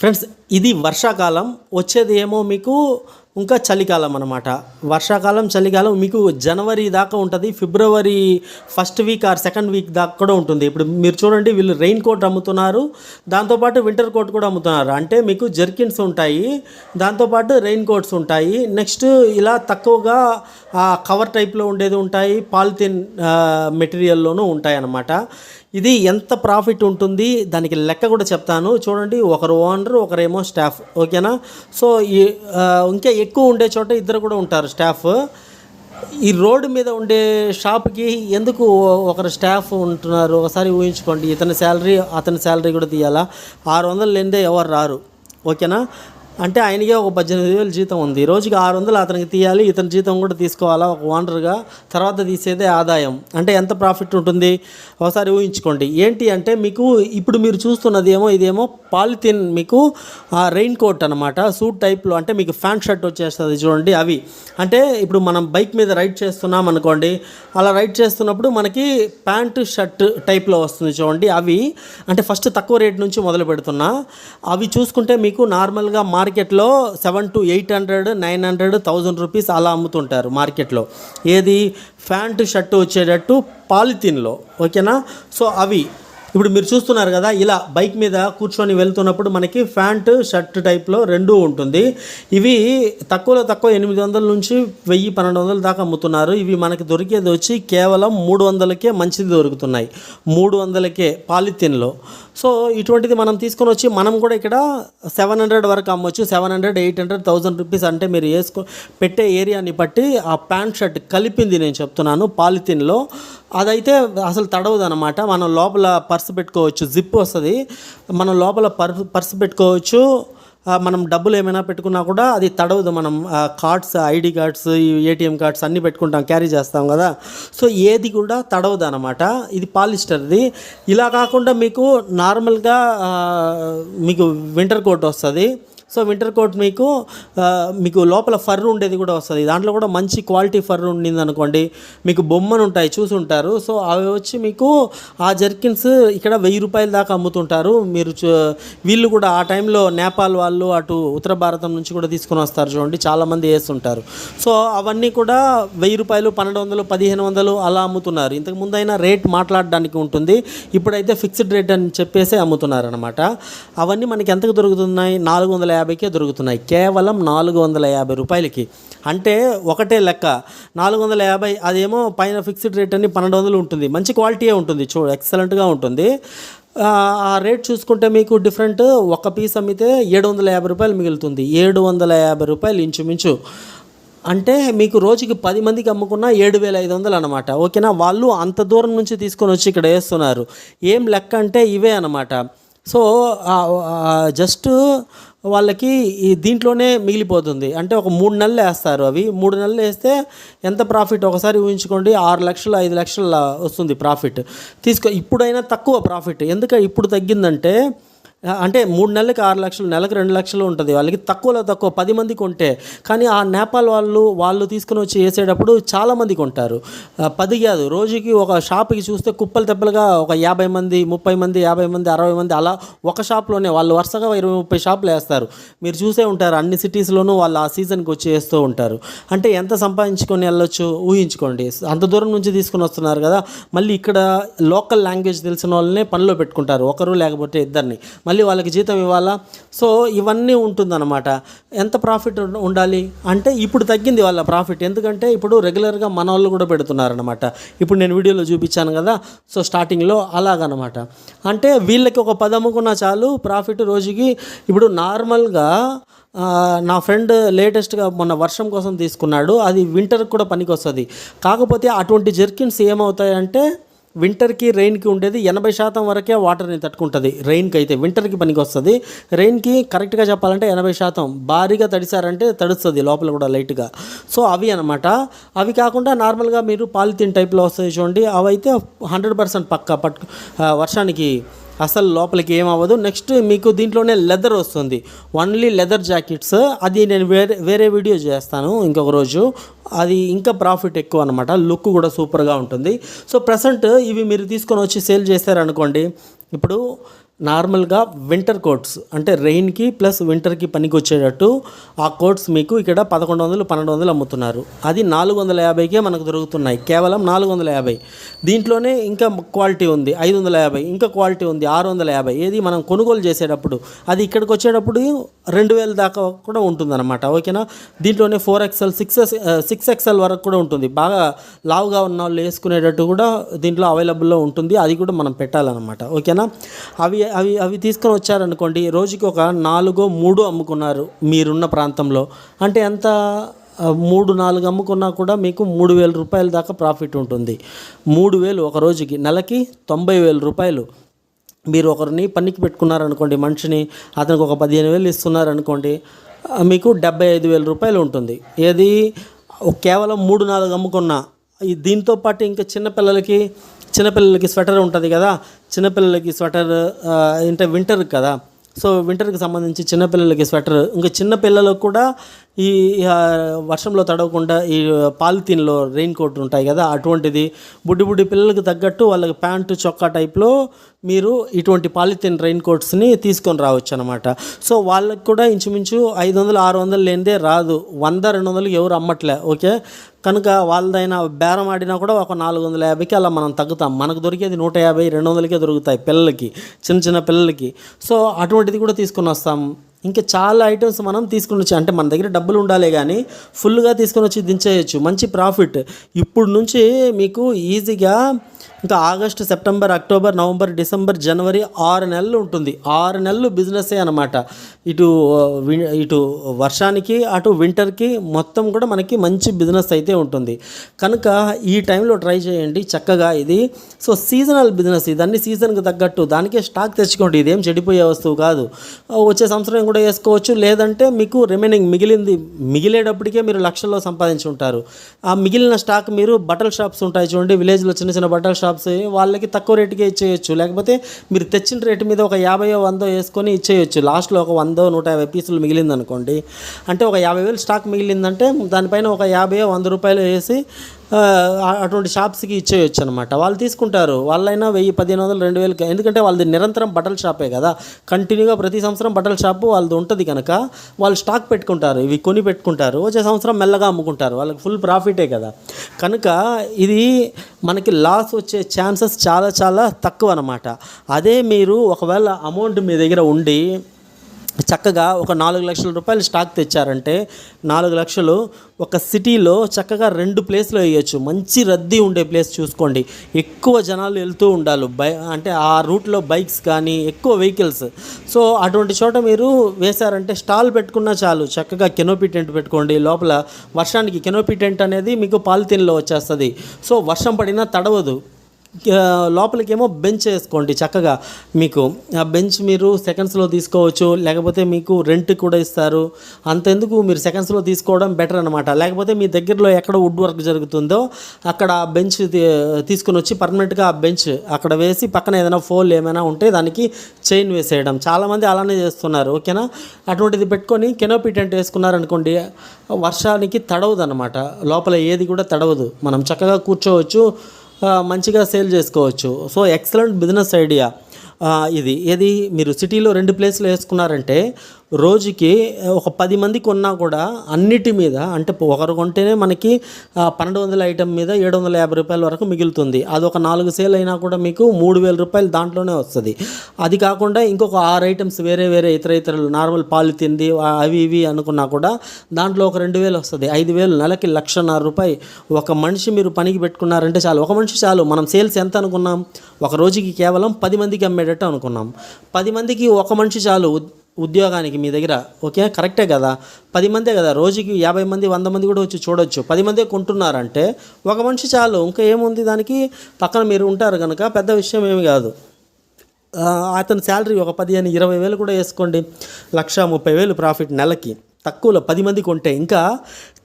Friends ఇది వర్షాకాలం. వచ్చేది ఏమో మీకు ఇంకా చలికాలం అనమాట వర్షాకాలం చలికాలం మీకు జనవరి దాకా ఉంటుంది. ఫిబ్రవరి first week or second week దాకా కూడా ఉంటుంది. ఇప్పుడు మీరు చూడండి వీళ్ళు రెయిన్ కోట్ అమ్ముతున్నారు. దాంతోపాటు వింటర్ కోట్ కూడా అమ్ముతున్నారు. అంటే మీకు జర్కిన్స్ ఉంటాయి. దాంతోపాటు రెయిన్ కోట్స్ ఉంటాయి. నెక్స్ట్ ఇలా తక్కువగా కవర్ టైప్లో ఉండేది ఉంటాయి. పాలిథిన్ మెటీరియల్లోనూ ఉంటాయి అన్నమాట ఇది ఎంత ప్రాఫిట్ ఉంటుంది? దానికి లెక్క కూడా చెప్తాను. చూడండి ఒకరు ఓనర్ ఒకరేమో స్టాఫ్. ఓకేనా? సో ఈ ఇంకా ఎక్కువ ఉండే చోట ఇద్దరు కూడా ఉంటారు స్టాఫ్. ఈ రోడ్డు మీద ఉండే షాప్కి ఎందుకు ఒకరు స్టాఫ్ ఉంటున్నారు? ఒకసారి ఊహించుకోండి. ఇతని శాలరీ అతని శాలరీ కూడా తీయాలా? ఆరు వందలు లేనిదే ఎవరు రారు? ఓకేనా? అంటే ఆయనకే ఒక పద్దెనిమిది వేలు జీతం ఉంది. రోజుకి ఆరు వందలు అతనికి తీయాలి. ఇతని జీతం కూడా తీసుకోవాలా? ఒక ఓనర్గా తర్వాత తీసేదే ఆదాయం. అంటే ఎంత ప్రాఫిట్ ఉంటుంది? ఒకసారి ఊహించుకోండి. ఏంటి అంటే మీకు ఇప్పుడు మీరు చూస్తున్నది ఏమో ఇదేమో పాలిథిన్ మీకు రెయిన్ కోట్ అనమాట సూట్ టైప్లో అంటే మీకు ఫ్యాన్ షర్ట్ వచ్చేస్తుంది చూడండి అవి. అంటే ఇప్పుడు మనం బైక్ మీద రైడ్ చేస్తున్నాం అనుకోండి. అలా రైడ్ చేస్తున్నప్పుడు మనకి ప్యాంటు షర్ట్ టైప్లో వస్తుంది చూడండి అవి. అంటే ఫస్ట్ తక్కువ రేట్ నుంచి మొదలు పెడుతున్నా. అవి చూసుకుంటే మీకు నార్మల్గా మార్కెట్లో seven to eight hundred nine hundred thousand rupees అలా అమ్ముతుంటారు మార్కెట్లో. ఏది? ప్యాంటు షర్ట్ వచ్చేటట్టు పాలిథిన్లో. ఓకేనా? సో అవి. ఇప్పుడు మీరు చూస్తున్నారు కదా ఇలా బైక్ మీద కూర్చొని వెళ్తున్నప్పుడు మనకి ప్యాంటు షర్ట్ టైప్లో రెండూ ఉంటుంది. ఇవి తక్కువలో తక్కువ ఎనిమిది వందల నుంచి వెయ్యి పన్నెండు వందల దాకా అమ్ముతున్నారు. ఇవి మనకి దొరికేది వచ్చి కేవలం మూడు వందలకే మంచిది దొరుకుతున్నాయి. మూడు వందలకే పాలిథిన్లో. సో ఇటువంటిది మనం తీసుకొని వచ్చి మనం కూడా ఇక్కడ సెవెన్ హండ్రెడ్ వరకు అమ్మొచ్చు. Seven hundred eight hundred thousand rupees అంటే మీరు వేసుకో పెట్టే ఏరియాని బట్టి ఆ ప్యాంట్ షర్ట్ కలిపింది నేను చెప్తున్నాను పాలిథిన్లో. అదైతే అసలు తడవదు అనమాట మనం లోపల పర్స్ పెట్టుకోవచ్చు జిప్ వస్తుంది. మనం లోపల పర్స్ పర్స్ పెట్టుకోవచ్చు. మనం డబ్బులు ఏమైనా పెట్టుకున్నా కూడా అది తడవదు మనం. Cards ID cards ATM cards అన్నీ పెట్టుకుంటాం క్యారీ చేస్తాం కదా. సో ఏది కూడా తడవదు అనమాట ఇది పాలిస్టర్ది. ఇలా కాకుండా మీకు నార్మల్గా మీకు వింటర్ కోట్ వస్తుంది. సో వింటర్ కోట్ మీకు మీకు లోపల ఫర్ ఉండేది కూడా వస్తుంది. దాంట్లో కూడా మంచి క్వాలిటీ ఫర్ ఉండింది అనుకోండి. మీకు బొమ్మలు ఉంటాయి చూసి ఉంటారు. సో అవి వచ్చి మీకు ఆ జర్కిన్స్ ఇక్కడ వెయ్యి రూపాయల దాకా అమ్ముతుంటారు. మీరు వీళ్ళు కూడా ఆ టైంలో నేపాల్ వాళ్ళు అటు ఉత్తర భారతం నుంచి కూడా తీసుకొని వస్తారు చూడండి. చాలామంది వేస్తుంటారు. సో అవన్నీ కూడా వెయ్యి రూపాయలు పన్నెండు వందలు పదిహేను వందలు అలా అమ్ముతున్నారు. ఇంతకు ముందైనా రేట్ మాట్లాడడానికి ఉంటుంది. ఇప్పుడైతే ఫిక్స్డ్ రేట్ అని చెప్పేసి అమ్ముతున్నారు అనమాట అవన్నీ మనకి ఎంతకు దొరుకుతున్నాయి? నాలుగు వందల యాభైకే దొరుకుతున్నాయి. కేవలం నాలుగు వందల యాభై రూపాయలకి. అంటే ఒకటే లెక్క. నాలుగు వందల యాభై అదేమో పైన ఫిక్స్డ్ రేట్ అని పన్నెండు వందలు ఉంటుంది. మంచి క్వాలిటీయే ఉంటుంది. చూ ఎక్సలెంట్గా ఉంటుంది. ఆ రేట్ చూసుకుంటే మీకు డిఫరెంట్. ఒక పీస్ అమ్మితే ఏడు వందల యాభై రూపాయలు మిగులుతుంది. ఏడు వందల యాభై రూపాయలు ఇంచుమించు. అంటే మీకు రోజుకి పది మందికి అమ్ముకున్న ఏడు వేల ఐదు వందలు అనమాట ఓకేనా? వాళ్ళు అంత దూరం నుంచి తీసుకొని వచ్చి ఇక్కడ వేస్తున్నారు. ఏం లెక్క అంటే ఇవే అనమాట సో జస్ట్ వాళ్ళకి ఈ దీంట్లోనే మిగిలిపోతుంది. అంటే ఒక మూడు నెలలు వేస్తారు అవి. మూడు నెలలు వేస్తే ఎంత ప్రాఫిట్? ఒకసారి ఊహించుకోండి ఆరు లక్షలు ఐదు లక్షల వస్తుంది ప్రాఫిట్. తీసుకో ఇప్పుడైనా తక్కువ ప్రాఫిట్. ఎందుకంటే ఇప్పుడు తగ్గిందంటే అంటే మూడు నెలలకి ఆరు లక్షలు నెలకు రెండు లక్షలు ఉంటుంది. వాళ్ళకి తక్కువలో తక్కువ పది మంది కొంటే కానీ ఆ నేపాల్ వాళ్ళు వాళ్ళు తీసుకుని వచ్చి వేసేటప్పుడు చాలామంది కొంటారు. పది కాదు రోజుకి ఒక షాప్కి చూస్తే కుప్పలు తెప్పలుగా ఒక యాభై మంది ముప్పై మంది యాభై మంది అరవై మంది అలా ఒక షాప్లోనే వాళ్ళు వరుసగా ఇరవై ముప్పై షాపులు వేస్తారు. మీరు చూసే ఉంటారు అన్ని సిటీస్లోనూ వాళ్ళు ఆ సీజన్కి వచ్చి వేస్తూ ఉంటారు. అంటే ఎంత సంపాదించుకొని వెళ్ళొచ్చు? ఊహించుకోండి. అంత దూరం నుంచి తీసుకుని వస్తున్నారు కదా మళ్ళీ ఇక్కడ లోకల్ లాంగ్వేజ్ తెలిసిన వాళ్ళనే పనిలో పెట్టుకుంటారు. ఒకరు లేకపోతే ఇద్దరిని. మళ్ళీ వాళ్ళకి జీతం ఇవ్వాలా? సో ఇవన్నీ ఉంటుందన్నమాట. ఎంత ప్రాఫిట్ ఉండాలి? అంటే ఇప్పుడు తగ్గింది వాళ్ళ ప్రాఫిట్ ఎందుకంటే ఇప్పుడు రెగ్యులర్గా మన వాళ్ళు కూడా పెడుతున్నారనమాట ఇప్పుడు నేను వీడియోలో చూపించాను కదా. సో స్టార్టింగ్లో అలాగనమాట అంటే వీళ్ళకి ఒక పది అమ్ముకున్నా చాలు ప్రాఫిట్ రోజుకి ఇప్పుడు నార్మల్గా నా ఫ్రెండ్ లేటెస్ట్గా మొన్న వర్షం కోసం తీసుకున్నాడు. అది వింటర్కి కూడా పనికి వస్తుంది కాకపోతే అటువంటి జర్కిన్స్ ఏమవుతాయంటే వింటర్కి రెయిన్కి ఉండేది ఎనభై శాతం వరకే వాటర్ని తట్టుకుంటుంది. రెయిన్కి అయితే వింటర్కి పనికి వస్తుంది రెయిన్కి కరెక్ట్గా చెప్పాలంటే ఎనభై శాతం. భారీగా తడిసారంటే తడుస్తుంది లోపల కూడా లైట్గా. సో అవి అనమాట అవి కాకుండా నార్మల్గా మీరు పాలిథిన్ టైప్లో వస్తాయి చూడండి. అవి అయితే హండ్రెడ్ పర్సెంట్ పక్క. పట్టు వర్షానికి అసలు లోపలికి ఏం అవ్వదు నెక్స్ట్ మీకు దీంట్లోనే లెదర్ వస్తుంది. Only leather jackets. అది నేను వేరే వేరే వీడియో చేస్తాను ఇంకొక రోజు. అది ఇంకా ప్రాఫిట్ ఎక్కువ అనమాట లుక్ కూడా సూపర్గా ఉంటుంది. సో ప్రజెంట్ ఇవి మీరు తీసుకొని వచ్చి సేల్ చేశారనుకోండి ఇప్పుడు నార్మల్గా వింటర్ కోట్స్ అంటే రెయిన్కి ప్లస్ వింటర్కి పనికి వచ్చేటట్టు ఆ కోట్స్ మీకు ఇక్కడ పదకొండు వందలు పన్నెండు వందలు అమ్ముతున్నారు. అది నాలుగు వందల యాభైకే మనకు దొరుకుతున్నాయి. కేవలం నాలుగు వందల యాభై. దీంట్లోనే ఇంకా క్వాలిటీ ఉంది. ఐదు వందల యాభై. ఇంకా క్వాలిటీ ఉంది. ఆరు వందల యాభై. ఏది మనం కొనుగోలు చేసేటప్పుడు అది ఇక్కడికి వచ్చేటప్పుడు రెండు వేల దాకా కూడా ఉంటుందన్నమాట. ఓకేనా? దీంట్లోనే four XL six six XL వరకు కూడా ఉంటుంది. బాగా లావుగా ఉన్న వాళ్ళు వేసుకునేటట్టు కూడా దీంట్లో అవైలబుల్లో ఉంటుంది. అది కూడా మనం పెట్టాలన్నమాట. ఓకేనా? అవి అవి అవి తీసుకొని వచ్చారనుకోండి రోజుకి ఒక నాలుగో మూడు అమ్ముకున్నారు మీరున్న ప్రాంతంలో. అంటే ఎంత మూడు నాలుగు అమ్ముకున్నా కూడా మీకు మూడు వేల రూపాయల దాకా ప్రాఫిట్ ఉంటుంది. మూడు వేలు ఒక రోజుకి నెలకి తొంభై వేల రూపాయలు. మీరు ఒకరిని పనికి పెట్టుకున్నారనుకోండి మనిషిని అతనికి ఒక పదిహేను వేలు ఇస్తున్నారనుకోండి మీకు డెబ్బై ఐదు వేల రూపాయలు ఉంటుంది. ఏది కేవలం మూడు నాలుగు అమ్ముకున్నా ఈ దీంతో పాటు ఇంకా చిన్నపిల్లలకి చిన్నపిల్లలకి స్వెటర్ ఉంటుంది కదా చిన్నపిల్లలకి స్వెటర్ అంటే వింటర్ కదా. సో వింటర్కి సంబంధించి చిన్నపిల్లలకి స్వెటర్ ఇంకా చిన్నపిల్లలకు కూడా ఈ వర్షంలో తడవకుండా ఈ పాలిథీన్లో రెయిన్ కోట్ ఉంటాయి కదా అటువంటిది బుడ్డి బుడ్డి పిల్లలకు తగ్గట్టు వాళ్ళకి ప్యాంటు చొక్కా టైప్లో మీరు ఇటువంటి పాలిథీన్ రెయిన్ కోట్స్ని తీసుకొని రావచ్చు అనమాట సో వాళ్ళకి కూడా ఇంచుమించు ఐదు వందలు ఆరు వందలు లేనిదే రాదు. వంద రెండు వందలు ఎవరు అమ్మట్లే ఓకే? కనుక వాళ్ళదైనా బేరం ఆడినా కూడా ఒక నాలుగు వందల యాభైకి అలా మనం తగ్గుతాం. మనకు దొరికేది నూట యాభై రెండు వందలకే దొరుకుతాయి పిల్లలకి చిన్న చిన్న పిల్లలకి. సో అటువంటిది కూడా తీసుకొని వస్తాం. ఇంకా చాలా ఐటమ్స్ మనం తీసుకుని వచ్చి అంటే మన దగ్గర డబ్బులు ఉండాలి కానీ ఫుల్గా తీసుకొని వచ్చి దించేయచ్చు. మంచి ప్రాఫిట్ ఇప్పుడు నుంచి మీకు ఈజీగా ఇంకా August September October November December జనవరి ఆరు నెలలు ఉంటుంది. ఆరు నెలలు బిజినెస్సే అనమాట ఇటు వి- ఇటు వర్షానికి అటు వింటర్కి మొత్తం కూడా మనకి మంచి బిజినెస్ అయితే ఉంటుంది. కనుక ఈ టైంలో ట్రై చేయండి చక్కగా ఇది. సో సీజనల్ బిజినెస్ ఇదన్నీ సీజన్కి తగ్గట్టు. దానికే స్టాక్ తెచ్చుకోండి. ఇదేం చెడిపోయే వస్తువు కాదు. వచ్చే సంవత్సరం కూడా వేసుకోవచ్చు. లేదంటే మీకు రిమైనింగ్ మిగిలింది మిగిలేటప్పటికే మీరు లక్షల్లో సంపాదించి ఉంటారు. ఆ మిగిలిన స్టాక్ మీరు బట్టల షాప్స్ ఉంటాయి చూడండి. విలేజ్లో చిన్న చిన్న బట్టల షాప్స్ వాళ్ళకి తక్కువ రేటుకే ఇచ్చేయచ్చు. లేకపోతే మీరు తెచ్చిన రేటు మీద ఒక యాభైయో వందో వేసుకొని ఇచ్చేయచ్చు. లాస్ట్లో ఒక వందో నూట యాభై పీసులు మిగిలింది అనుకోండి అంటే ఒక యాభై వేలు స్టాక్ మిగిలిందంటే దానిపైన ఒక యాభై వంద రూపాయలు వేసి అటువంటి షాప్స్కి ఇచ్చేయచ్చు అనమాట వాళ్ళు తీసుకుంటారు. వాళ్ళైనా వెయ్యి పదిహేను వందలు రెండు వేలకి ఎందుకంటే వాళ్ళది నిరంతరం బట్టల షాపే కదా. కంటిన్యూగా ప్రతి సంవత్సరం బట్టల షాపు వాళ్ళది ఉంటుంది కనుక వాళ్ళు స్టాక్ పెట్టుకుంటారు. ఇవి కొని పెట్టుకుంటారు. వచ్చే సంవత్సరం మెల్లగా అమ్ముకుంటారు. వాళ్ళకి ఫుల్ ప్రాఫిటే కదా. కనుక ఇది మనకి లాస్ వచ్చే ఛాన్సెస్ చాలా చాలా తక్కువ అనమాట అదే మీరు ఒకవేళ అమౌంట్ మీ దగ్గర ఉండి చక్కగా ఒక నాలుగు లక్షల రూపాయలు స్టాక్ తెచ్చారంటే నాలుగు లక్షలు ఒక సిటీలో చక్కగా రెండు ప్లేస్లో వేయచ్చు. మంచి రద్దీ ఉండే ప్లేస్ చూసుకోండి. ఎక్కువ జనాలు వెళ్తూ ఉండాలి. బై అంటే ఆ రూట్లో బైక్స్ కానీ ఎక్కువ వెహికల్స్. సో అటువంటి చోట మీరు వేశారంటే స్టాల్ పెట్టుకున్నా చాలు. చక్కగా కెనోపీ టెంట్ పెట్టుకోండి. లోపల వర్షానికి కెనోపీ టెంట్ అనేది మీకు పాలిథిన్లో వచ్చేస్తుంది. సో వర్షం పడినా తడవదు. లోపలికేమో బెంచ్ వేసుకోండి చక్కగా మీకు. ఆ బెంచ్ మీరు సెకండ్స్లో తీసుకోవచ్చు లేకపోతే మీకు రెంట్ కూడా ఇస్తారు. అంతెందుకు మీరు సెకండ్స్లో తీసుకోవడం బెటర్ అనమాట లేకపోతే మీ దగ్గరలో ఎక్కడ వుడ్ వర్క్ జరుగుతుందో అక్కడ ఆ బెంచ్ తీసుకుని వచ్చి పర్మనెంట్గా ఆ బెంచ్ అక్కడ వేసి పక్కన ఏదైనా ఫోల్ ఏమైనా ఉంటే దానికి చైన్ వేసేయడం. చాలామంది అలానే చేస్తున్నారు ఓకేనా? అటువంటిది పెట్టుకొని కెనోపీ టెంట్ వేసుకున్నారనుకోండి వర్షానికి తడవదు అనమాట లోపల ఏది కూడా తడవదు. మనం చక్కగా కూర్చోవచ్చు మంచిగా సేల్ చేసుకోవచ్చు. So excellent business idea. ఇది. ఏది? మీరు సిటీలో రెండు ప్లేస్లు వేసుకున్నారంటే రోజుకి ఒక పది మంది కొన్నా కూడా అన్నిటి మీద అంటే ఒకరు కొంటేనే మనకి పన్నెండు వందల ఐటమ్ మీద ఏడు వందల యాభై రూపాయల వరకు మిగులుతుంది. అది ఒక నాలుగు సేల్ అయినా కూడా మీకు మూడు వేల రూపాయలు దాంట్లోనే వస్తుంది. అది కాకుండా ఇంకొక ఆరు ఐటమ్స్ వేరే వేరే ఇతర ఇతరులు నార్మల్ పాలు ఆ, అవి ఇవి అనుకున్నా కూడా దాంట్లో ఒక రెండు వేలు వస్తుంది. ఐదు వేలు నెలకి లక్షన్నర రూపాయి. ఒక మనిషి మీరు పనికి పెట్టుకున్నారంటే చాలు. ఒక మనిషి చాలు. మనం సేల్స్ ఎంత అనుకున్నాం? ఒక రోజుకి కేవలం పది మందికి అమ్మేటట్టు అనుకున్నాం. పది మందికి ఒక మనిషి చాలు. ఉద్యోగానికి మీ దగ్గర ఓకే? కరెక్టే కదా? పది మందే కదా? రోజుకి యాభై మంది వంద మంది కూడా వచ్చి చూడొచ్చు. పది మందే కొంటున్నారంటే ఒక మనిషి చాలు. ఇంకా ఏముంది దానికి? పక్కన మీరు ఉంటారు కనుక పెద్ద విషయం ఏమి కాదు. అతని శాలరీ ఒక పదిహేను ఇరవై వేలు కూడా వేసుకోండి. లక్ష ముప్పై వేలు ప్రాఫిట్ నెలకి. తక్కువలో పది మంది కొంటే ఇంకా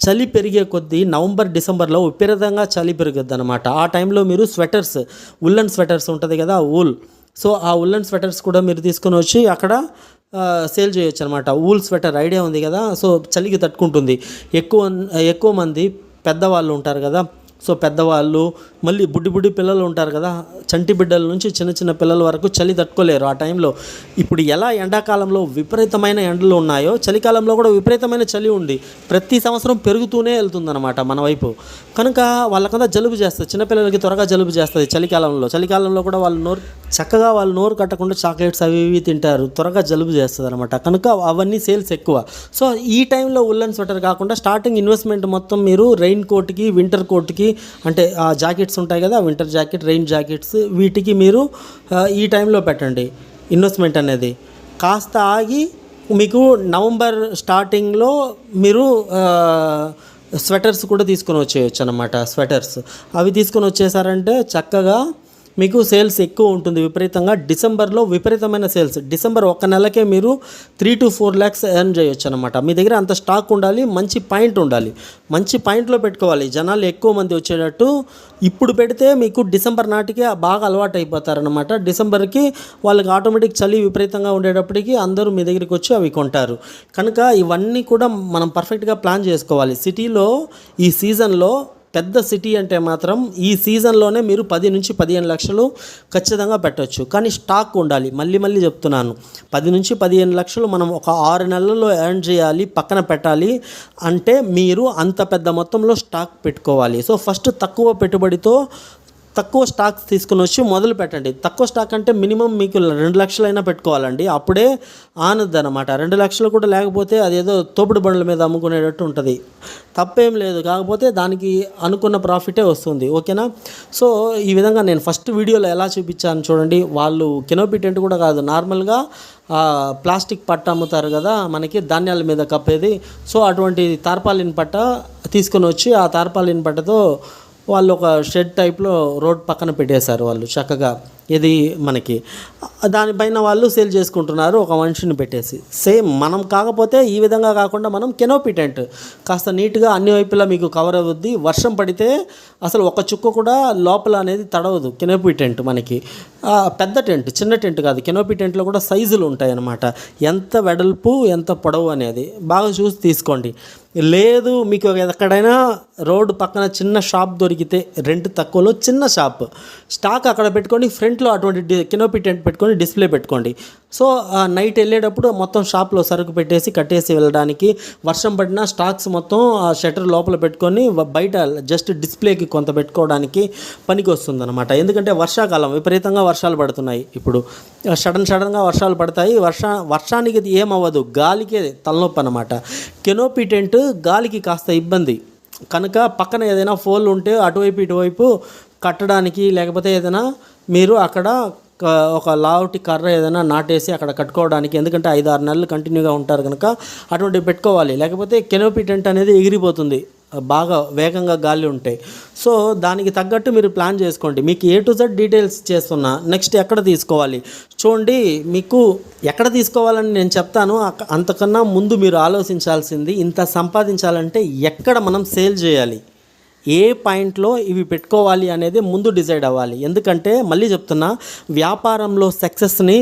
చలి పెరిగే కొద్దీ నవంబర్ డిసెంబర్లో విపరీతంగా చలి పెరుగుద్ది అనమాట ఆ టైంలో మీరు స్వెటర్స్ ఉల్లన్ స్వెటర్స్ ఉంటుంది కదా ఊల్. సో ఆ ఉల్లన్ స్వెటర్స్ కూడా మీరు తీసుకొని వచ్చి అక్కడ సేల్ చేయొచ్చు అనమాట ఊల్ స్వెటర్ ఐడియా ఉంది కదా సో చలికి తట్టుకుంటుంది. ఎక్కువ ఎక్కువ మంది పెద్దవాళ్ళు ఉంటారు కదా సో పెద్దవాళ్ళు మళ్ళీ బుడ్డి బుడ్డి పిల్లలు ఉంటారు కదా చంటి బిడ్డల నుంచి చిన్న చిన్న పిల్లల వరకు చలి తట్టుకోలేరు ఆ టైంలో. ఇప్పుడు ఎలా ఎండాకాలంలో విపరీతమైన ఎండలు ఉన్నాయో చలికాలంలో కూడా విపరీతమైన చలి ఉంది. ప్రతి సంవత్సరం పెరుగుతూనే వెళ్తుందన్నమాట మన వైపు. కనుక వాళ్ళకంతా జలుబు చేస్తుంది. చిన్నపిల్లలకి త్వరగా జలుబు చేస్తుంది చలికాలంలో. చలికాలంలో కూడా వాళ్ళు నోరు చక్కగా వాళ్ళు నోరు కట్టకుండా చాక్లెట్స్ అవి ఇవి తింటారు. త్వరగా జలుబు చేస్తుంది అనమాట కనుక అవన్నీ సేల్స్ ఎక్కువ. సో ఈ టైంలో ఉల్లన్ స్వెటర్ కాకుండా స్టార్టింగ్ ఇన్వెస్ట్మెంట్ మొత్తం మీరు రెయిన్ కోట్కి వింటర్ కోట్కి అంటే ఆ జాకెట్స్ ఉంటాయి కదా వింటర్ జాకెట్ రెయిన్ జాకెట్స్ వీటికి మీరు ఈ టైంలో పెట్టండి ఇన్వెస్ట్మెంట్ అనేది. కాస్త ఆగి మీకు నవంబర్ స్టార్టింగ్లో మీరు స్వెటర్స్ కూడా తీసుకొని వచ్చేయచ్చు అనమాట స్వెటర్స్ అవి తీసుకొని వచ్చేసారంటే చక్కగా మీకు సేల్స్ ఎక్కువ ఉంటుంది విపరీతంగా. డిసెంబర్లో విపరీతమైన సేల్స్. డిసెంబర్ ఒక నెలకే మీరు three to four lakhs earn చేయొచ్చు అనమాట మీ దగ్గర అంత స్టాక్ ఉండాలి మంచి పాయింట్ ఉండాలి. మంచి పాయింట్లో పెట్టుకోవాలి. జనాలు ఎక్కువ మంది వచ్చేటట్టు ఇప్పుడు పెడితే మీకు డిసెంబర్ నాటికి బాగా అలవాటు అయిపోతారనమాట డిసెంబర్కి వాళ్ళకి ఆటోమేటిక్ చలి విపరీతంగా ఉండేటప్పటికి అందరూ మీ దగ్గరికి వచ్చి అవి కొంటారు. కనుక ఇవన్నీ కూడా మనం పర్ఫెక్ట్గా ప్లాన్ చేసుకోవాలి. సిటీలో ఈ సీజన్లో పెద్ద సిటీ అంటే మాత్రం ఈ సీజన్లోనే మీరు పది నుంచి పదిహేను లక్షలు ఖచ్చితంగా పెట్టవచ్చు కానీ స్టాక్ ఉండాలి. మళ్ళీ మళ్ళీ చెప్తున్నాను. పది నుంచి పదిహేను లక్షలు మనం ఒక ఆరు నెలల్లో ఎర్న్ చేయాలి పక్కన పెట్టాలి అంటే మీరు అంత పెద్ద మొత్తంలో స్టాక్ పెట్టుకోవాలి. సో ఫస్ట్ తక్కువ పెట్టుబడితో తక్కువ స్టాక్స్ తీసుకుని వచ్చి మొదలు పెట్టండి. తక్కువ స్టాక్ అంటే మినిమం మీకు రెండు లక్షలైనా పెట్టుకోవాలండి. అప్పుడే ఆనద్దు అనమాట రెండు లక్షలు కూడా లేకపోతే అదేదో తోపుడు బండ్ల మీద అమ్ముకునేటట్టు ఉంటుంది. తప్పేం లేదు. కాకపోతే దానికి అనుకున్న ప్రాఫిటే వస్తుంది. ఓకేనా? సో ఈ విధంగా నేను ఫస్ట్ వీడియోలో ఎలా చూపించాను చూడండి. వాళ్ళు కెనోపి టెంట్ కూడా కాదు. నార్మల్గా ప్లాస్టిక్ పట్ట అమ్ముతారు కదా మనకి ధాన్యాల మీద కప్పేది. సో అటువంటి తార్పాలిన్ పట్ట తీసుకొని వచ్చి ఆ తార్పాలిన్ పట్టతో వాళ్ళు ఒక షెడ్ టైప్లో రోడ్ పక్కన పెట్టేశారు వాళ్ళు చక్కగా. ఇది మనకి. దానిపైన వాళ్ళు సేల్ చేసుకుంటున్నారు ఒక మనిషిని పెట్టేసి. సేమ్ మనం కాకపోతే ఈ విధంగా కాకుండా మనం కెనోపీ టెంట్ కాస్త నీట్గా అన్ని వైపులా మీకు కవర్ అవుద్ది. వర్షం పడితే అసలు ఒక చుక్క కూడా లోపల అనేది తడవదు. కెనోపి టెంట్ మనకి పెద్ద టెంట్ చిన్న టెంట్ కాదు. కెనోపి టెంట్లో కూడా సైజులు ఉంటాయి అన్నమాట ఎంత వెడల్పు ఎంత పొడవు అనేది. బాగా చూసి తీసుకోండి. లేదు మీకు ఎక్కడైనా రోడ్డు పక్కన చిన్న షాప్ దొరికితే రెంట్ తక్కువలో చిన్న షాప్. స్టాక్ అక్కడ పెట్టుకొని ఫ్రంట్లో అటువంటి డి- టెంట్ పెట్టుకొని డిస్ప్లే పెట్టుకోండి. సో నైట్ వెళ్ళేటప్పుడు మొత్తం షాప్లో సరుకు పెట్టేసి కట్టేసి వెళ్ళడానికి వర్షం పడినా స్టాక్స్ మొత్తం ఆ షట్టర్ లోపల పెట్టుకొని బయట జస్ట్ డిస్ప్లేకి కొంత పెట్టుకోవడానికి పనికి వస్తుంది అనమాట ఎందుకంటే వర్షాకాలం విపరీతంగా వర్షాలు పడుతున్నాయి ఇప్పుడు. సడన్ సడన్గా వర్షాలు పడతాయి వర్ష వర్షానికి ఏమవ్వదు గాలికే తలనొప్పి అనమాట కెనోపి టెంట్ గాలికి కాస్త ఇబ్బంది. కనుక పక్కన ఏదైనా ఫోల్ ఉంటే అటువైపు ఇటువైపు కట్టడానికి లేకపోతే ఏదైనా మీరు అక్కడ ఒక లావుటి కర్ర ఏదైనా నాటేసి అక్కడ కట్టుకోవడానికి ఎందుకంటే ఐదు ఆరు నెలలు కంటిన్యూగా ఉంటారు కనుక అటువంటివి పెట్టుకోవాలి. లేకపోతే కెనోపి టెంట్ అనేది ఎగిరిపోతుంది. బాగా వేగంగా గాలి ఉంటాయి సో దానికి తగ్గట్టు మీరు ప్లాన్ చేసుకోండి. మీకు ఏ టు జెడ్ డీటెయిల్స్ చేస్తున్నా నెక్స్ట్ ఎక్కడ తీసుకోవాలి? చూడండి మీకు ఎక్కడ తీసుకోవాలని నేను చెప్తాను. అంతకన్నా ముందు మీరు ఆలోచించాల్సింది ఇంత సంపాదించాలంటే ఎక్కడ మనం సేల్ చేయాలి? ఏ పాయింట్లో ఇవి పెట్టుకోవాలి అనేది ముందు డిసైడ్ అవ్వాలి. ఎందుకంటే మళ్ళీ చెప్తున్నా వ్యాపారంలో సక్సెస్ని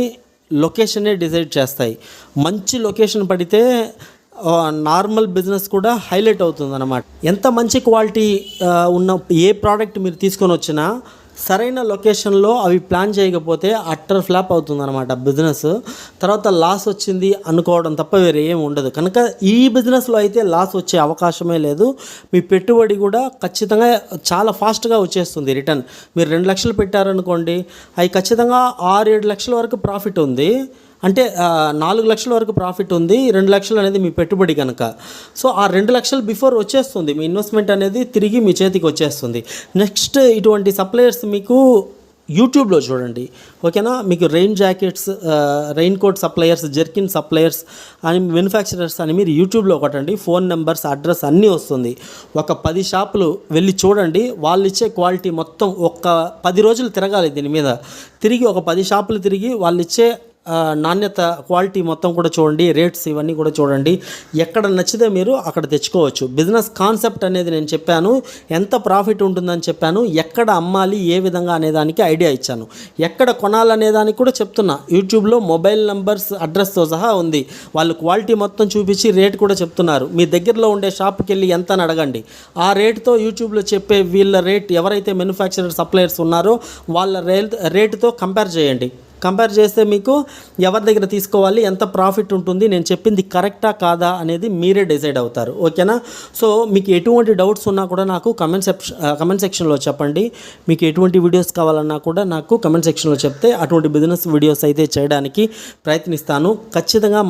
లొకేషనే డిసైడ్ చేస్తాయి. మంచి లొకేషన్ పడితే నార్మల్ బిజినెస్ కూడా హైలైట్ అవుతుంది అనమాట ఎంత మంచి క్వాలిటీ ఉన్న ఏ ప్రోడక్ట్ మీరు తీసుకొని వచ్చినా సరైన లొకేషన్లో అవి ప్లాన్ చేయకపోతే అట్టర్ ఫ్లాప్ అవుతుంది అనమాట బిజినెస్. తర్వాత లాస్ వచ్చింది అనుకోవడం తప్ప వేరే ఏమి ఉండదు. కనుక ఈ బిజినెస్లో అయితే లాస్ వచ్చే అవకాశమే లేదు. మీ పెట్టుబడి కూడా ఖచ్చితంగా చాలా ఫాస్ట్గా వచ్చేస్తుంది రిటర్న్. మీరు రెండు లక్షలు పెట్టారనుకోండి అవి ఖచ్చితంగా ఆరు ఏడు లక్షల వరకు ప్రాఫిట్ ఉంది. అంటే నాలుగు లక్షల వరకు ప్రాఫిట్ ఉంది రెండు లక్షలు అనేది మీ పెట్టుబడి కనుక సో ఆ రెండు లక్షలు బిఫోర్ వచ్చేస్తుంది మీ ఇన్వెస్ట్మెంట్ అనేది తిరిగి మీ చేతికి వచ్చేస్తుంది. నెక్స్ట్ ఇటువంటి సప్లయర్స్ మీకు యూట్యూబ్లో చూడండి. ఓకేనా? మీకు rain jackets rain coat suppliers jerkin suppliers అని మ్యానుఫ్యాక్చరర్స్ అని మీరు యూట్యూబ్లో కొట్టండి. ఫోన్ నెంబర్స్ అడ్రస్ అన్నీ వస్తుంది. ఒక పది షాపులు వెళ్ళి చూడండి. వాళ్ళు ఇచ్చే క్వాలిటీ మొత్తం ఒక పది రోజులు తిరగాలి దీని మీద. తిరిగి ఒక పది షాపులు తిరిగి వాళ్ళు ఇచ్చే నాణ్యత క్వాలిటీ మొత్తం కూడా చూడండి రేట్స్ ఇవన్నీ కూడా చూడండి. ఎక్కడ నచ్చితే మీరు అక్కడ తెచ్చుకోవచ్చు. బిజినెస్ కాన్సెప్ట్ అనేది నేను చెప్పాను. ఎంత ప్రాఫిట్ ఉంటుందని చెప్పాను. ఎక్కడ అమ్మాలి ఏ విధంగా అనేదానికి ఐడియా ఇచ్చాను. ఎక్కడ కొనాలనే దానికి కూడా చెప్తున్నా. యూట్యూబ్లో మొబైల్ నంబర్స్ అడ్రస్తో సహా ఉంది. వాళ్ళు క్వాలిటీ మొత్తం చూపించి రేట్ కూడా చెప్తున్నారు. మీ దగ్గరలో ఉండే షాప్కి వెళ్ళి ఎంత అని అడగండి. ఆ రేట్తో యూట్యూబ్లో చెప్పే వీళ్ళ రేట్ ఎవరైతే మ్యానుఫ్యాక్చరర్ సప్లయర్స్ ఉన్నారో వాళ్ళ రేట్ రేటుతో కంపేర్ చేయండి. కంపేర్ చేస్తే మీకు ఎవరి దగ్గర తీసుకోవాలి ఎంత ప్రాఫిట్ ఉంటుంది నేను చెప్పింది కరెక్టా కాదా అనేది మీరే డిసైడ్ అవుతారు. ఓకేనా సో మీకు ఎటువంటి డౌట్స్ ఉన్నా కూడా నాకు కమెంట్ సెక్షన్ కమెంట్ సెక్షన్లో చెప్పండి. మీకు ఎటువంటి వీడియోస్ కావాలన్నా కూడా నాకు కమెంట్ సెక్షన్లో చెప్తే అటువంటి బిజినెస్ వీడియోస్ అయితే చేయడానికి ప్రయత్నిస్తాను. ఖచ్చితంగా మన